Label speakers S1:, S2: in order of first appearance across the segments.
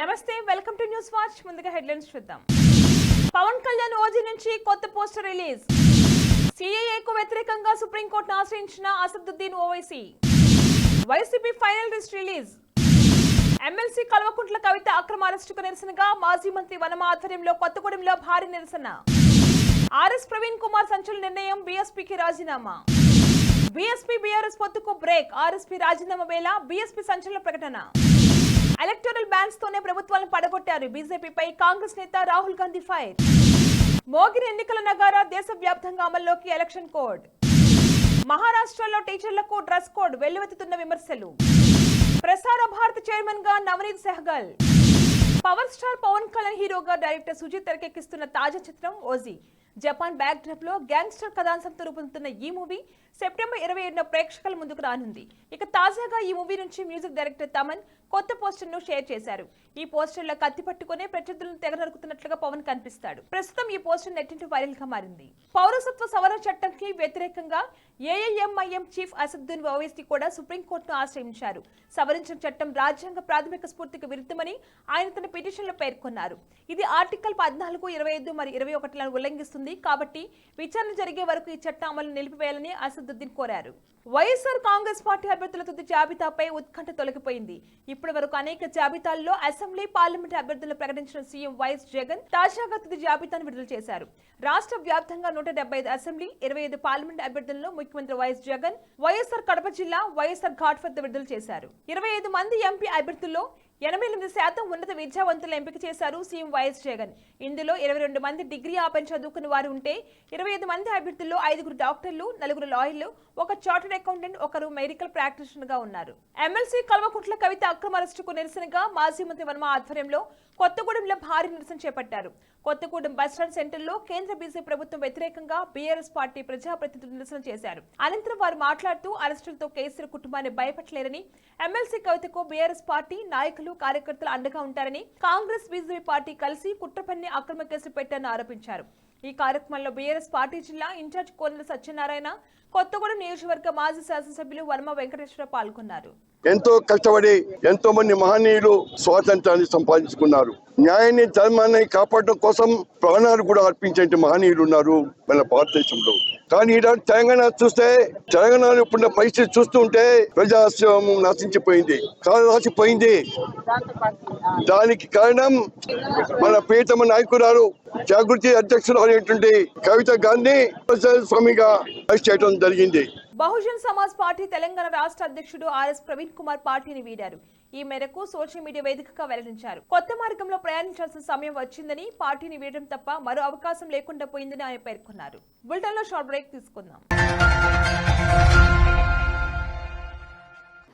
S1: నమస్తే welcome to news watch ముందుగా headlines చూద్దాం. పవన్ కళ్యాణ్ ఓజీ నుంచి కొత్త పోస్టర్ రిలీజ్. సిఏఏకు వ్యతిరేకంగా సుప్రీంకోర్టును ఆశ్రయించిన Asaduddin Owaisi. YCP final list release. MLC Kalvakuntla Kavitha అక్రమ అరెస్టుకు నిరసనగా మాజీ మంత్రి వనమ ఆధ్వర్యంలో కొత్తగూడెంలో భారీ నిరసన. ఆర్ఎస్ ప్రవీణ్ కుమార్ సంచలన నిర్ణయం బీఎస్పీకి రాజీనామా. బీఎస్పీ బీఆర్ఎస్ పొత్తుకు బ్రేక్. ఆర్ఎస్పీ రాజీనామా వేళ బీఎస్పీ సంచలన ప్రకటన. ఎలక్టోరల్ బ్యాన్స్ తోనే ప్రభుత్వాలను పడగొట్టారు. బీజేపీపై కాంగ్రెస్ నేత రాహుల్ గాంధీ ఫైర్. మోగిరి ఎన్నికల నగారా దేశవ్యాప్తంగా అమల్లోకి ఎలక్షన్ కోడ్. మహారాష్ట్రలో టీచర్లకు డ్రెస్ కోడ్ వెల్లువెత్తుతున్న విమర్శలు. ప్రసార భారత్ చైర్మన్గా నవనీత్ సెహగల్. పవర్ స్టార్ పవన్ కళ్యాణ్ హీరోగా డైరెక్టర్ సుజిత్ తెరకెక్కిస్తున్న తాజా చిత్రం ఓజీ. జపాన్ బ్యాక్ డ్రాప్లో గ్యాంగ్స్టర్ కథాంశంతో రూపొందుతున్న ఈ మూవీ సెప్టెంబర్ ఇరవై ఏడున ప్రేక్షకుల ముందుకు రానుంది. ఇక తాజాగా ఈ మూవీ నుంచి మ్యూజిక్ డైరెక్టర్ తమన్ కొత్త పోస్టర్ను షేర్ చేశారు. ఈ పోస్టర్లో కత్తి పట్టుకునే ప్రత్యర్థులను తెగ నరుకుతున్నట్లుగా పవన్ కనిపిస్తాడు. ప్రస్తుతం ఈ పోస్టర్ నెట్టింటి వైరల్గా మారింది. పౌరసత్వ సవరణ చట్టంకి వ్యతిరేకంగా ఏఐఎంఐఎం చీఫ్ అసదుద్దీన్ ఓవైసీ కూడా సుప్రీంకోర్టును ఆశ్రయించారు. సవరించిన చట్టం రాజ్యాంగ ప్రాథమిక స్ఫూర్తికి విరుద్ధమని ఆయన తన పిటిషన్లో పేర్కొన్నారు. ఇది ఆర్టికల్ పద్నాలుగు ఇరవై ఐదు మరియు ఇరవై ఒకటిలను ఉల్లంఘిస్తుంది కాబట్టి విచారణ జరిగే వరకు ఈ చట్టం అమలు నిలిపివేయాలని అసదుద్దీన్ కోరారు. వైఎస్ఆర్ కాంగ్రెస్ పార్టీ అభ్యర్థుల తుది జాబితాపై ఉత్కంఠ తొలగిపోయింది. ఇప్పటి వరకు అనేక జాబితాల్లో అసెంబ్లీ పార్లమెంట్ అభ్యర్థులను ప్రకటించిన సీఎం వైఎస్ జగన్ తాజాగా తుది జాబితాను విడుదల చేశారు. రాష్ట్ర వ్యాప్తంగా నూట డెబ్బై ఐదు అసెంబ్లీ ఇరవై ఐదు పార్లమెంట్ అభ్యర్థులను ముఖ్యమంత్రి వైఎస్ జగన్ వైఎస్ఆర్ కడప జిల్లా వైఎస్ఆర్ ఘాట్ వద్ద విడుదల చేశారు. ఇరవై ఐదు మంది ఎంపీ అభ్యర్థుల్లో ఎనభై ఎనిమిది శాతం ఉన్నత విద్యావంతులు ఎంపిక చేశారు సీఎం వైఎస్ జగన్. ఇందులో ఇరవై రెండు మంది డిగ్రీ ఆపై చదువుకున్న వారు ఉంటే ఇరవై ఐదు మంది అభ్యర్థుల్లో ఐదుగురు డాక్టర్లు నలుగురు లాయర్లు ఒక చార్టర్డ్ అకౌంటెంట్ ఒకరు మెడికల్ ప్రాక్టీషనర్గా ఉన్నారు. ఎమ్మెల్సీ కల్వకుంట్ల కవిత అక్రమ అరెస్టుకు నిరసనగా మాజీ మంత్రి వర్మ ఆధ్వర్యంలో కొత్తగూడెంలో భారీ నిరసన చేపట్టారు. కొత్తగూడెం బస్టాండ్ సెంటర్లో కేంద్ర బీజేపీ ప్రభుత్వం వ్యతిరేకంగా బీఆర్ఎస్ పార్టీ ప్రజాప్రతినిధులు నిరసన చేశారు. అనంతరం వారు మాట్లాడుతూ అరెస్టులతో కేసీఆర్ కుటుంబాన్ని భయపట్టలేరని ఎమ్మెల్సీ కవితకు బీఆర్ఎస్ పార్టీ నాయకులు కార్యకర్తలు అండగా ఉంటారని కాంగ్రెస్ బీజేపీ పార్టీ కలిసి కుట్రపన్ని అక్రమ కేసులు పెట్టారని ఆరోపించారు. ఈ కార్యక్రమంలో బీఆర్ఎస్ పార్టీ జిల్లా ఇన్ఛార్జ్ కోనల సత్యనారాయణ కొత్తగూడెం నియోజకవర్గ మాజీ శాసనసభ్యులు వర్మ వెంకటేశ్వర పాల్గొన్నారు.
S2: ఎంతో కష్టపడి ఎంతో మంది మహనీయులు స్వాతంత్రాన్ని సంపాదించుకున్నారు. న్యాయాన్ని ధర్మాన్ని కాపాడడం కోసం ప్రాణాలు కూడా అర్పించే మహనీయులు ఉన్నారు మన భారతదేశంలో. కానీ ఈరోజు తెలంగాణ చూస్తే తెలంగాణలో ఇప్పుడున్న పరిస్థితి చూస్తుంటే ప్రజాస్వామ్యం నశించిపోయింది. కాలం దానికి కారణం మన ప్రియతమ నాయకురాలు జాగృతి అధ్యక్షులు అనేటువంటి కవిత గాంధీ స్వామిగా అరెస్ట్ చేయడం జరిగింది.
S1: బహుజన్ సమాజ్ పార్టీ తెలంగాణ రాష్ట్ర అధ్యక్షుడు ఆర్ఎస్ ప్రవీణ్ కుమార్ పార్టీని వీడారు. ఈ మేరకు సోషల్ మీడియా వేదికగా వెల్లడించారు. కొత్త మార్గంలో ప్రయాణించాల్సిన సమయం వచ్చిందని పార్టీని వీడడం తప్ప మరో అవకాశం లేకుండా పోయిందని ఆయన పేర్కొన్నారు. బులెటిన్లో షార్ట్ బ్రేక్ తీసుకుందాం.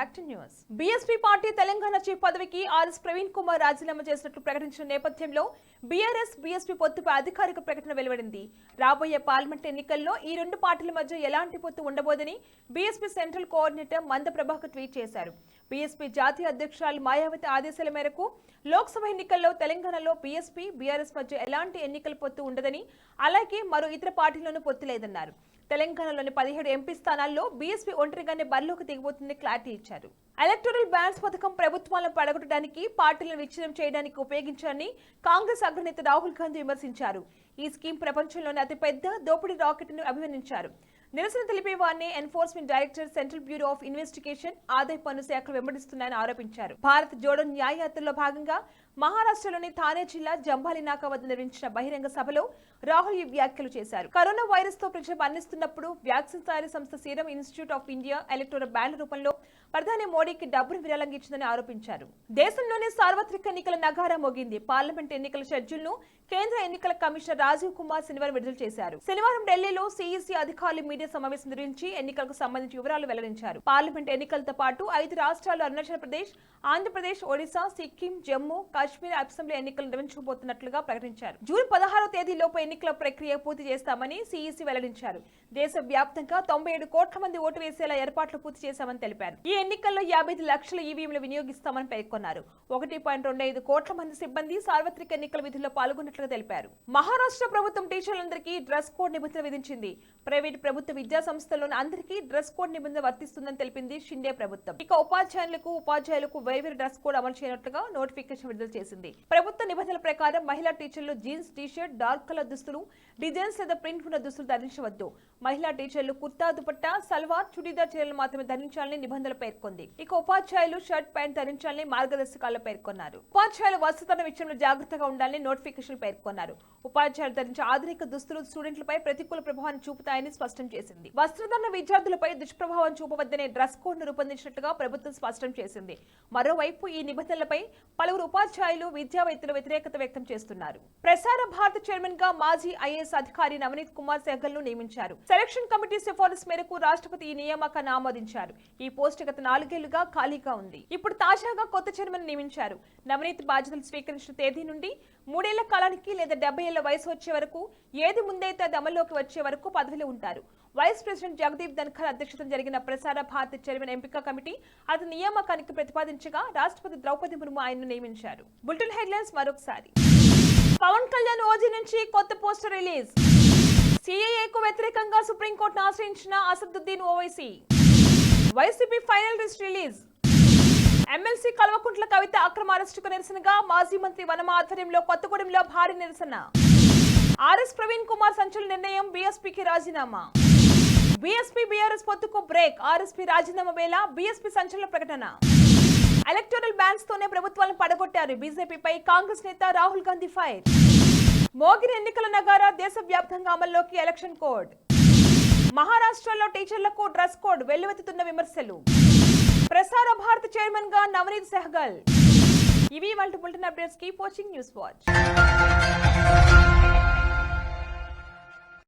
S1: Back to news. BSP party Telangana chief పదవికి ఆర్ఎస్ ప్రవీణ్ కుమార్ రాజీనామా చేసినట్లు ప్రకటించిన నేపథ్యంలో బీఆర్ఎస్ బీఎస్పీ పొత్తుపై అధికారిక ప్రకటన వెలువడింది. రాబోయే పార్లమెంట్ ఎన్నికల్లో ఈ రెండు పార్టీల మధ్య ఎలాంటి పొత్తు ఉండబోదని బీఎస్పీ సెంట్రల్ కోఆర్డినేటర్ మంద ప్రభాకర్ ట్వీట్ చేశారు. బీఎస్పీ జాతీయ అధ్యక్షురాలు మాయావతి ఆదేశాల మేరకు లోక్సభ ఎన్నికల్లో తెలంగాణలో బీఎస్పీ బీఆర్ఎస్ మధ్య ఎలాంటి ఎన్నికల పొత్తు ఉండదని అలాగే మరో ఇతర పార్టీలను పొత్తు లేదన్నారు. తెలంగాణలోని పదిహేడు ఎంపీ స్థానాల్లో బీఎస్పీ ఒంటరిగానే బరిలోకి దిగబోతుందని క్లారిటీ ఇచ్చారు. ఎలక్టోరల్ బ్యాన్స్ పథకం ప్రభుత్వాలను పడగొట్టడానికి పార్టీలను విచ్ఛిన్నం చేయడానికి ఉపయోగించారని కాంగ్రెస్ అగ్రనేత రాహుల్ గాంధీ విమర్శించారు. ఈ స్కీమ్ ప్రపంచంలోనే అతిపెద్ద దోపిడీ రాకెట్ను అభివర్ణించారు. నిరసన తెలిపే వారిని enforcement director central bureau of investigation ఆదాయ పన్ను శాఖలు వెంబడిస్తున్నాయని ఆరోపించారు. భారత్ జోడో న్యాయయాత్రలో భాగంగా మహారాష్ట్రలోని థానే జిల్లా జంబాలినాకా వద్ద నిర్వహించిన బహిరంగ సభలో రాహుల్ ఈ వ్యాఖ్యలు చేశారు. కరోనా వైరస్తో ప్రజలు మరణిస్తున్నప్పుడు వ్యాక్సిన్ తయారీ సంస్థ serum institute of India electoral ban రూపంలో ప్రధాని మోడీకి డబ్బును విరాళంగా ఆరోపించారు. దేశంలోనే సార్వత్రిక ఎన్నికల నగారా మోగింది. పార్లమెంట్ ఎన్నికల షెడ్యూల్ను కేంద్ర ఎన్నికల కమిషనర్ రాజీవ్ కుమార్ శనివారం విడుదల చేశారు. శనివారం ఢిల్లీలో సిఈసి అధికారులు మీడియా సమావేశం నిర్వహించి ఎన్నికలకు సంబంధించి వివరాలు వెల్లడించారు. పార్లమెంట్ ఎన్నికలతో పాటు ఐదు రాష్ట్రాలు అరుణాచల్ ప్రదేశ్ ఆంధ్రప్రదేశ్ ఒడిశా సిక్కిం జమ్మూ కాశ్మీర్ అసెంబ్లీ ఎన్నికలు నిర్వహించబోతున్నట్లుగా ప్రకటించారు. జూన్ పదహారో తేదీలోపు ఎన్నికల ప్రక్రియ పూర్తి చేస్తామని సిఈసి వెల్లడించారు. దేశ వ్యాప్తంగా తొంభై ఏడు కోట్ల మంది ఓటు వేసేలా ఏర్పాట్లు పూర్తి చేశామని తెలిపారు. ఈ ఎన్నికల్లో యాభై ఐదు లక్షల ఈవీఎంలు వినియోగిస్తామని పేర్కొన్నారు. ఒకటి పాయింట్ రెండు ఐదు కోట్ల మంది సిబ్బంది సార్వత్రిక ఎన్నికల విధుల్లో పాల్గొన్నట్లుగా తెలిపారు. మహారాష్ట్ర ప్రభుత్వం టీచర్లందరికీ డ్రెస్ కోడ్ నిబంధన విధించింది. ప్రైవేట్ ప్రభుత్వ విద్యా సంస్థల్లోని అందరికీ డ్రెస్ కోడ్ నిబంధన వర్తిస్తుందని తెలిపింది షిండే ప్రభుత్వం. ఇక ఉపాధ్యాయులకు ఉపాధ్యాయులకు వేర్వేరు డ్రెస్ కోడ్ అమలు చేయనట్లుగా నోటిఫికేషన్ విడుదల చేసింది. ప్రభుత్వ నిబంధనల ప్రకారం మహిళా టీచర్లు jeans t shirt dark colour దుస్తులు డిజైన్స్ లేదా ప్రింట్ ఉన్న దుస్తులు ధరించవద్దు. మహిళా టీచర్లు కుర్తా దుపట్టా సల్వార్ చుడీదార్ చీరలు మాత్రమే ధరించాలని నిబంధనలపై పేర్కొంది. ఇక ఉపాధ్యాయులు షర్ట్ ప్యాంట్ ధరించాలని మార్గదర్శకాల్లో పేర్కొన్నారు. ఉపాధ్యాయుల వసతన విషయంలో జాగ్రత్తగా ఉండాలని నోటిఫికేషన్ పేర్కొన్నారు. ఉపాధ్యాయులు ధరించే ఆధునిక దుస్తులు స్టూడెంట్లపై ప్రతికూల ప్రభావాన్ని చూపుతాయని స్పష్టం చేసింది. వస్త్రధారణ విద్యార్థులపై దుష్ప్రభావం చూపవద్దనే డ్రెస్ కోడ్ను రూపొందించినట్టుగా ప్రభుత్వం స్పష్టం చేసింది. మరోవైపు ఈ నిబంధనలపై పలువురు ఉపాధ్యాయులు విద్యావేత్తలు వ్యతిరేకత వ్యక్తం చేస్తున్నారు. ప్రసార భారత చైర్మన్గా మాజీ ఐఏఎస్ అధికారి నవనీత్ కుమార్ సెహగల్ను నియమించారు. సెలక్షన్ కమిటీ సిఫారసు మేరకు రాష్ట్రపతి ఈ నియామకాన్ని ఆమోదించారు. ఈ పోస్ట్ గత నాలుగేళ్ళుగా ఖాళీగా ఉంది. ఇప్పుడు తాజాగా కొత్త చైర్మన్ నియమించారు. నవనీతి బాధ్యతలు స్వీకరించిన తేదీ నుండి మూడేళ్ళ కాలానికి లేదా డెబ్బై ఏళ్ళ వయసు వచ్చే వరకు ఏది ముందైతే అది అమల్లోకి వచ్చే వరకు పదవిలో ఉంటారు. వైస్ ప్రెసిడెంట్ జగదీప్ ధన్ఖర్ అధ్యక్షతన జరిగిన ప్రసార భారతి చైర్మన్ ఎంపిక కమిటీ అతని నియామకానికి ప్రతిపాదించగా రాష్ట్రపతి ద్రౌపది ముర్ము ఆయన్ను నియమించారు. బులెటిన్ హెడ్లైన్స్ మరొకసారి. పవన్ కళ్యాణ్ ఓజీ నుంచి కొత్త పోస్టర్ రిలీజ్. సిఏఏకు వ్యతిరేకంగా సుప్రీంకోర్టును ఆశ్రయించిన Asaduddin Owaisi. YCP final list release. MLC Kalvakuntla Kavitha అక్రమ అరెస్టుకు నిరసనగా మాజీ మంత్రి వనమ ఆధ్వర్యంలో కొత్తగూడెంలో భారీ నిరసన. ఆర్ఎస్ ప్రవీణ్ కుమార్ సంచలన నిర్ణయం బీఎస్పీకి రాజీనామా. బీఎస్పీ బీఆర్ఎస్ పొత్తుకు బ్రేక్ ఆర్ఎస్పీ రాజీనామా వేళ బీఎస్పీ సంచలన ప్రకటన. ఎలక్టోరల్ బ్యాన్స్ తోనే ప్రభుత్వాలను పడగొట్టారు బీజేపీపై కాంగ్రెస్ నేత రాహుల్ గాంధీ ఫైర్. మోగిన ఎన్నికల నగారా దేశవ్యాప్తంగా అమల్లోకి ఎలక్షన్ కోడ్. మహారాష్ట్రలో టీచర్లకు డ్రెస్ కోడ్ వెల్లువెత్తుతున్న విమర్శలు. ప్రసార భారతి చైర్మన్గా నవనీత్ సెహగల్. ఇవి వాళ్ళ bulletin updates keep watching news watch.